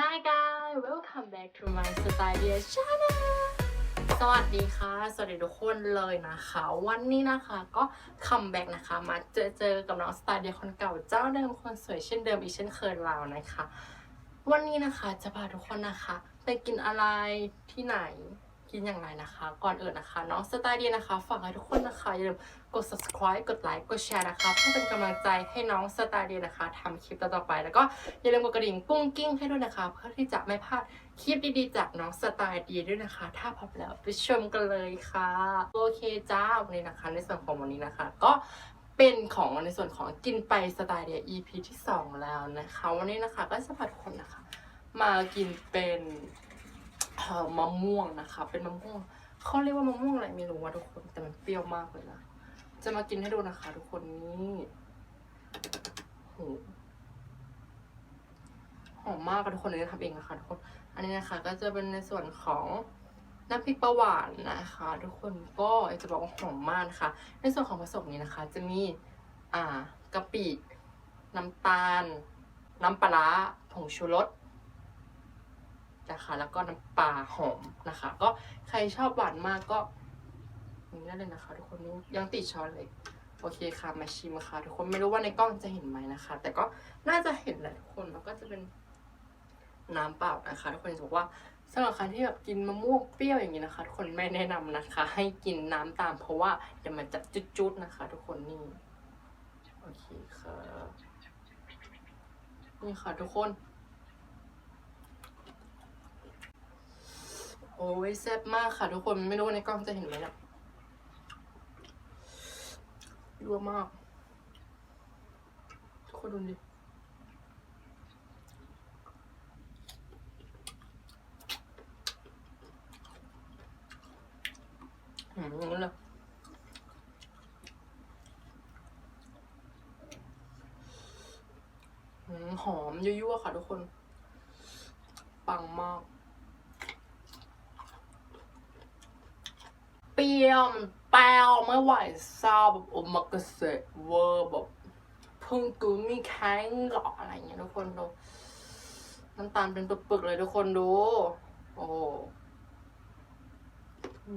Hi guys welcome back to my Stylia channel สวัสดีค่ะ สวัสดีทุกคนเลยนะคะ วันนี้นะคะก็คัมแบ็กนะคะ มาเจอเจอกับน้องสไตล์เดียคนเก่าเจ้าเดิมคนสวยเช่นเดิมอีกเช่นเคยเรานะคะ วันนี้นะคะจะพาทุกคนนะคะ ไปกินอะไรที่ไหน กินอย่างไรนะคะ ก่อนอื่นนะคะน้องสไตล์เดียนะคะฝากให้ทุกคนนะคะอย่าลืมกด subscribe กดไลค์กดแชร์นะคะเพื่อเป็นกำลังใจให้น้องสไตล์เดียนะคะทำคลิปต่อไป แล้วก็อย่าลืมกดกระดิ่งกุ้งกิ้งให้ด้วยนะคะ เพื่อที่จะไม่พลาดคลิปดีๆ จากน้องสไตล์เดียด้วยนะคะ ถ้าพร้อมแล้วไปชมกันเลยค่ะโอเคจ้าวันนี้นะคะ ในส่วนของวันนี้นะคะ ก็เป็นของในส่วนของกินไปสไตล์เดีย EP ที่ 2 แล้วนะคะ วันนี้นะคะก็จะพาทุกคนนะคะ มากินเป็น เอ่อมะม่วงนะคะ เป็นมะม่วงเขาเรียกว่ามะม่วงอะไรไม่รู้ว่าทุกคนแต่มันเปรี้ยวมากเลยนะจะมากินให้ดูนะคะ ทุกคนนี่โหหอมมากค่ะทุกคนเลยทำเองนะคะทุกคน อันนี้นะคะ ก็จะเป็นในส่วนของน้ำพริกปลาหวานนะคะ ทุกคนก็จะบอกว่าหอมมากนะคะ ในส่วนของผสมนี้นะคะ จะมีอ่ากะปิ น้ำตาล น้ำปลาร้าผงชูรส นะคะ แล้วก็น้ำปลาหอมนะคะ ก็ใครชอบหวานมากก็อย่นี้ได้เลยนะคะ ทุกคนนี่ยังติดช้อนเลยโอเคค่ะมาชิมค่ะทุกคนไม่รู้ว่าในกล้องจะเห็นไหมนะคะ แต่ก็น่าจะเห็นแหละทุกคนแล้วก็จะเป็นน้ำเปล่านะคะ ทุกคนจะบอกว่าสำหรับใครที่แบบกินมะม่วงเปรี้ยวอย่างนี้นะคะทุกคนไม่แนะนำนะคะ ให้กินน้ำตามเพราะว่าเดี๋ยวมันจะจุดๆนะคะ ทุกคนนี่โอเคค่ะนี่ค่ะทุกคน โอ้ยแซ่บมากค่ะทุกคนไม่รู้ว่าในกล้องจะเห็นไหมนะยั่วมาก ทุกคนดูดิอืมอย่างนั้นเลยหอมยั่วๆค่ะทุกคน ปังมาก เปรี้ ยวมันแป้วไม่ไหวเศร้าแบบโอมากาเสะเวอร์แบบพิ่งกูมีแข้งหรออะไรเงี้ยทุกคนดูน้ำตาลเป็นปึกๆเลยทุกคนดู โอ้อื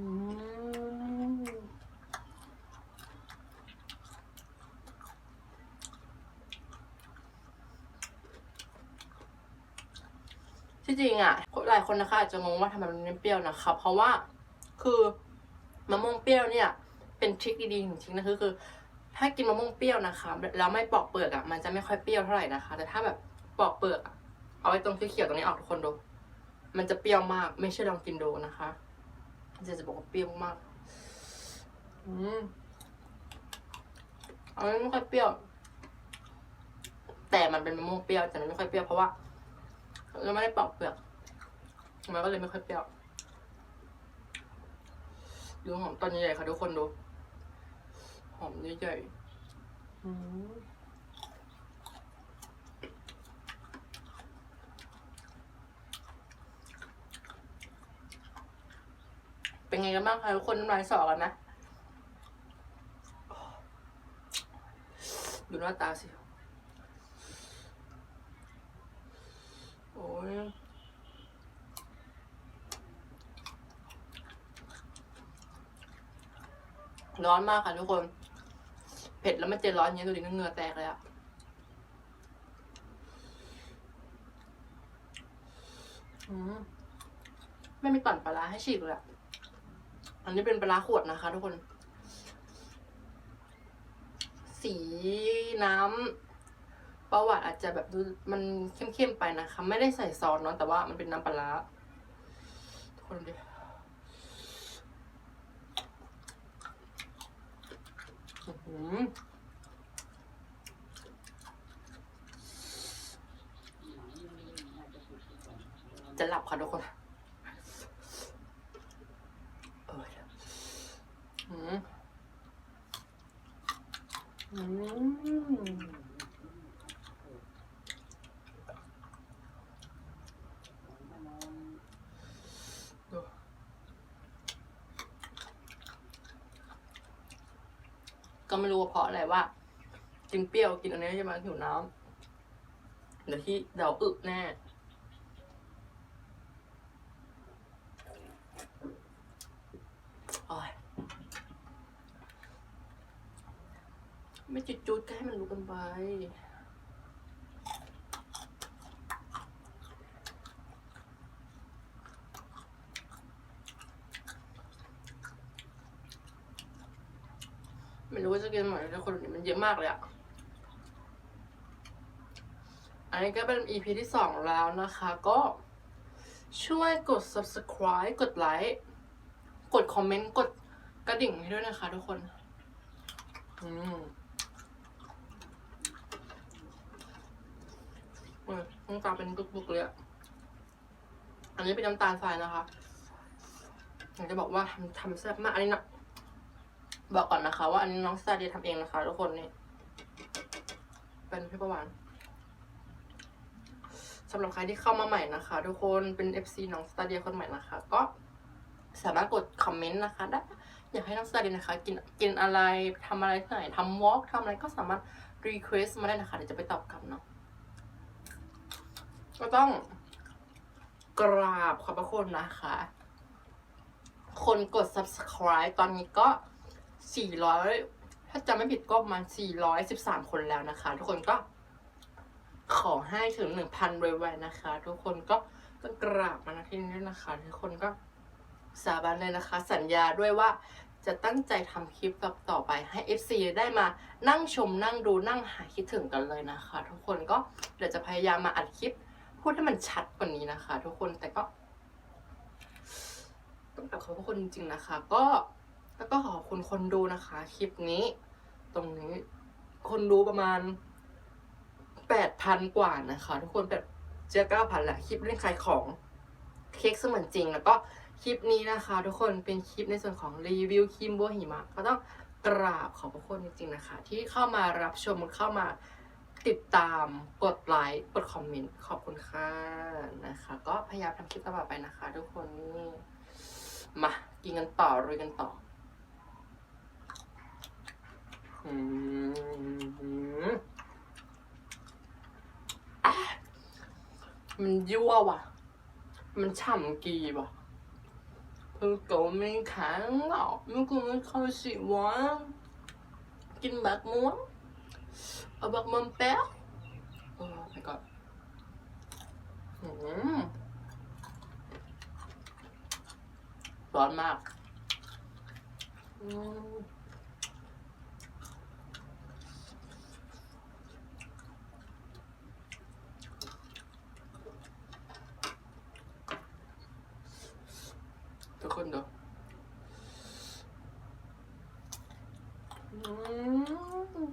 มที่จริงอะหลายคนนะคะอาจจะงงว่าทำไมมันเปรี้ยวนะคะ เพราะว่าคือ มะม่วงเปรี้ยวเนี่ย เป็นทริคดีๆจริงๆนะคือคือ ถ้ากินมะม่วงเปรี้ยวนะคะแล้วไม่ปอกเปลือกอะ่ะมันจะไม่ค่อยเปรี้ยวเท่าไหร่นะคะ แต่ถ้าแบบปอกเปลือกเอาไว้ตรงเขียวๆตรงนี้ออกทุกคนดู มันจะเปรี้ยวมาก ไม่เชื่อลองกินดูนะคะจะจะบอกว่าเปรี้ยวมากอืมเอาไม่ค่อยเปรี้ยว แต่มันเป็นมะม่วงเปรี้ยวแต่มันไม่ค่อยเปรี้ยวเพราะว่าเราไม่ได้ปอกเปลือกมันก็เลยไม่ค่อยเปรี้ยว ดูหอมตอนใหญ่ๆค่ะทุกคนดู หอมใหญ่ๆอืมเป็นไงกันบ้างคะทุกคนน้ำลายสอกันนะ ดูหน้าตาสิ โอ้ย ร้อนมากค่ะทุกคน เผ็ดแล้วมันเจร้อนอย่างเงี้ยดูดิเหงื่อแตกเลยอะไม่มีต่อนปลาให้ฉีกเลยอะอันนี้เป็นปลาขวดนะคะ ทุกคน สีน้ำประวัติอาจจะแบบดูมันเข้มๆไปนะคะ ไม่ได้ใส่ซอสเนาะแต่ว่ามันเป็นน้ำปลาร้าทุกคนดูดิ อื้อหือ จะหลับค่ะทุกคน ก็ไม่รู้เพราะอะไรว่า กินเปรี้ยวกินอันนี้ใช่ไหมหิวน้ำเดี๋ยวที่เดาอึแน่ไม่จุดจุดก็ให้มันรู้กันไป รู้ว่าจะกินหมแต่คนนี้มันเยอะมากเลยอะอันนี้ก็เป็น EP ที่สองแล้วนะคะ ก็ช่วยกด subscribe กดไลค์ กดคอมเมนต์ กดกระดิ่งให้ด้วยนะคะทุกคน อืมเออน้ำตาเป็นบุกๆเลยอะอันนี้เป็นน้ำตาลทรายนะคะอยากจะบอกว่าทำทำแซ่บมาก อันนี้นะ บอกก่อนนะคะ ว่าอันนี้น้องซาเดียทำเองนะคะทุกคนนี่เป็นพี่ประวานสำหรับใครที่เข้ามาใหม่นะคะ ทุกคนเป็น FC น้องสตาเดียคนใหม่นะคะ ก็สามารถกดคอมเมนต์นะคะได้อยากให้น้องสตาเดียนะคะ กินกินอะไรทำอะไรที่ไหนทำวอล์กทำอะไรก็สามารถรีเควสมาได้นะคะเดี๋ยวจะไปตอบกลับเนาะก็ต้องกราบขอบพระคุณนะคะ คนกด subscribe ตอนนี้ก็ 400 ถ้าจำไม่ผิดก็ประมาณ 413 คนแล้วนะคะ ทุกคนก็ขอให้ถึง 1,000ไวๆนะคะ ทุกคนก็ต้องกราบมาณที่นี้ด้วยนะคะ ทุกคนก็สาบานเลยนะคะ สัญญาด้วยว่าจะตั้งใจทำคลิปแบบต่อไปให้ FC ได้มานั่งชมนั่งดูนั่งหายคิดถึงกันเลยนะคะ ทุกคนก็เดี๋ยวจะพยายามมาอัดคลิป พูดให้มันชัดกว่านี้นะคะ ทุกคนแต่ก็ต้องกราบขอบพระคุณจริงๆนะคะ ก็ แล้วก็ขอบคุณคนดูนะคะ คลิปนี้ ตรงนี้ คนดูประมาณแปดพันกว่านะคะ ทุกคนแบบเจอเก้าพันแหละคลิปเล่นขายของเค้กเสมือนจริง แล้วก็คลิปนี้นะคะ ทุกคนเป็นคลิปในส่วนของรีวิวครีมบัวหิมะก็ต้องกราบขอบพระคุณจริงๆนะคะ ที่เข้ามารับชมเข้ามาติดตามกดไลค์กดคอมเมนต์ขอบคุณค่ะนะคะ ก็พยายามทำคลิปต่อไปนะคะ ทุกคนนี่มากินกันต่อรวยกันต่อ อืมมันยั่วว่ะ มันฉ่ำกีว่ะเพิ่งโกไม่แขังหรอกไม่กูไม่เข้าสิวะกินแบบม้วนเอาแบบมันแป๊ะโอ้ไปก่อนร้อนมาก อืม ทุกคนดูอืม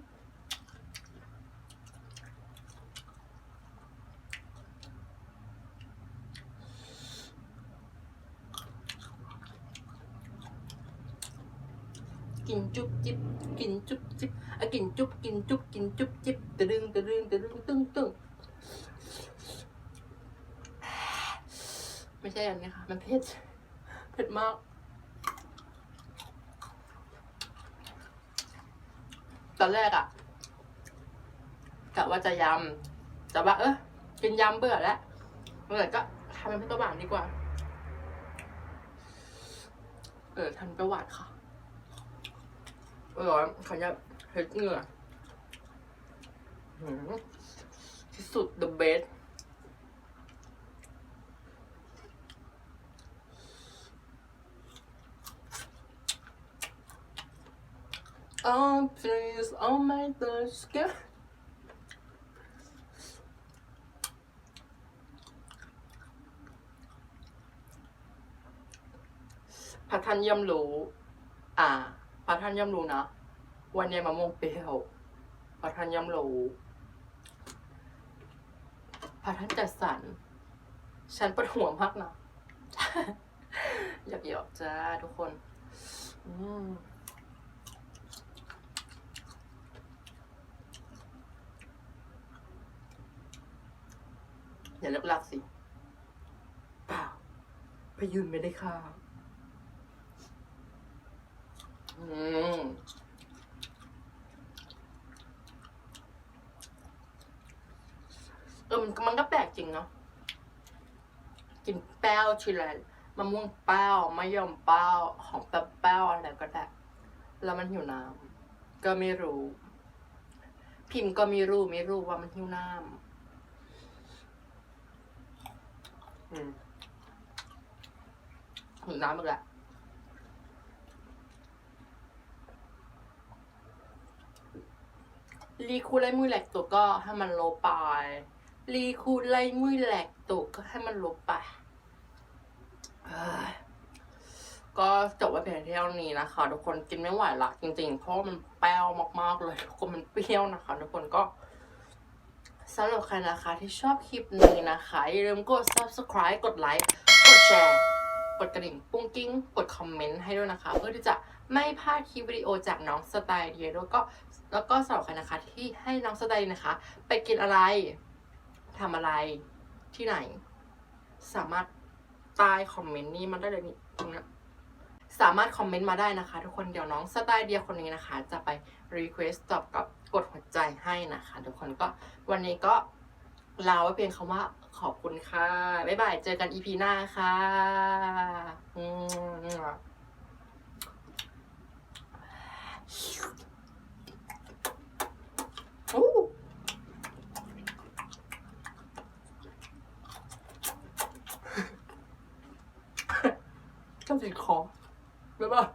กินจุ๊บจิ๊บกินจุ๊บจิ๊บอะกินจุ๊บกินจุ๊บกินจุ๊บจิ๊บตะดึงตะดึงตะดึงตึ้งตึ้งไม่ใช่อันนี้ค่ะ มันเผ็ดเผ็ดมากตอนแรกอะกะว่าจะยำแต่ว่า เออกินยำเบื่อแล้วเมื่อก็ทำเป็นเผ็ดหวานดีกว่า เออทำเป็นหวานค่ะ ร่อยขอยับเผ็ดเหงื่อหืมที่สุด the best Oh, please, oh my gosh, girl. พระท่านย่อมรู้ อ่า พระท่านย่อมรู้นะ วันนี้มะม่วงเปรี้ยวพระท่านย่อมรู้พระท่านจัดสรรฉันปวดหัวมากนะอยากหยอกจ้าทุกคนอืมอย่าเลิกลักสิเปล่าพยุนไม่ได้ค่ะ เออมันมันก็แปลกจริงเนาะกินแป้วทีไรมะม่วงแป้วมะยมแป้วของแป้วแป้วอะไรก็ได้ แล้วมันหิวน้ำก็ไม่รู้ พิมพ์ก็ไม่รู้ไม่รู้ว่ามันหิวน้ำอืมหิวน้ำอีกแล้ว รีคูไลมุยแหลกตัวก็ให้มันโลไปรีคูไลมุยแหลกตัวก็ให้มันโลไปก็จบไว้เพียงเท่านี้นะคะ ทุกคนกินไม่ไหวละจริงๆ เพราะมันแป้วมากๆเลยทุกคนมันเปรี้ยวนะคะ ทุกคนก็สำหรับใครนะคะที่ชอบคลิปนี้นะคะ อย่าลืมกด subscribe กดไลค์กดแชร์ กดกระดิ่ง ปุ้งกิ้ง กดคอมเมนต์ให้ด้วยนะคะ เพื่อที่จะ ไม่พลาดคลิปวิดีโอจากน้องสไตล์เดียแล้วก็แล้วก็สำหรับใครนะคะที่ให้น้องสไตล์นะคะ ไปกินอะไรทำอะไรที่ไหน สามารถใต้คอมเมนต์นี้มาได้เลยนี่ตรงนี้สามารถคอมเมนต์มาได้นะคะ ทุกคนเดี๋ยวน้องสไตล์เดียคนนี้นะคะ จะไปรีเควสต์ตอบกับกดหัวใจให้นะคะ ทุกคนก็วันนี้ก็ลาไว้เพียงคำว่าขอบคุณค่ะ บ๊ายบาย เจอกันอีพีหน้าค่ะอืมอู้ ชอบ ติดคอบ๊ายบาย